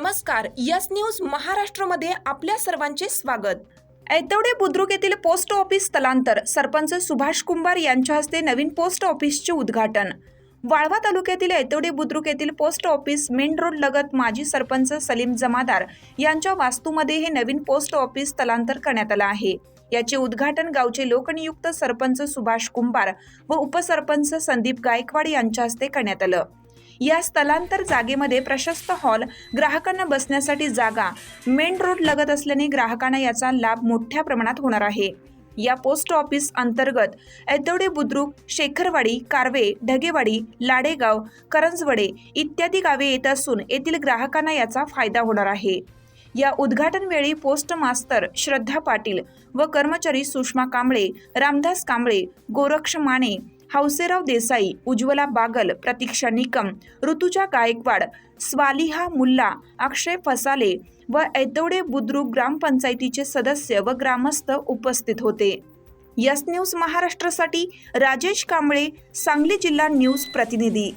नमस्कार yes news महाराष्ट्रमध्ये आपल्या सर्वांचे स्वागत. ऐतवडे बुद्रुक येथील पोस्ट ऑफिस स्थलांतर सरपंच सुभाष कुंभार यांच्या हस्ते नवीन पोस्ट ऑफिसचे उद्घाटन. वाळवा तालुक्यातील ऐतवडे बुद्रुक येथील पोस्ट ऑफिस मेन रोड लगत माजी सरपंच सलीम जमादार यांच्या वास्तूमध्ये हे नवीन पोस्ट ऑफिस स्थलांतर करण्यात आलं आहे. याचे उद्घाटन गावचे लोकनियुक्त सरपंच सुभाष कुंभार व उपसरपंच संदीप गायकवाड यांच्या हस्ते करण्यात आलं. या स्थलांतर जागेमध्ये प्रशस्त हॉल ग्राहकांना बसण्यासाठी जागा मेन रोड लगत असल्याने ग्राहकांना याचा लाभ मोठ्या प्रमाणात होणार आहे. या पोस्ट ऑफिस अंतर्गत ऐतवडे बुद्रुक शेखरवाडी कारवे ढगेवाडी लाडेगाव करंजवडे इत्यादी गावे येत असून येथील ग्राहकांना याचा फायदा होणार आहे. या उद्घाटनवेळी पोस्ट मास्तर श्रद्धा पाटील व कर्मचारी सुषमा कांबळे रामदास कांबळे गोरक्ष माने हौसेराव देसाई उज्ज्वला बागल प्रतीक्षा निकम ऋतुजा गायकवाड स्वालिहा मुल्ला अक्षय फसाले व ऐतवडे बुद्रुक ग्रामपंचायतीचे सदस्य व ग्रामस्थ उपस्थित होते. यस न्यूज महाराष्ट्रासाठी राजेश कांबळे सांगली जिल्हा न्यूज प्रतिनिधी.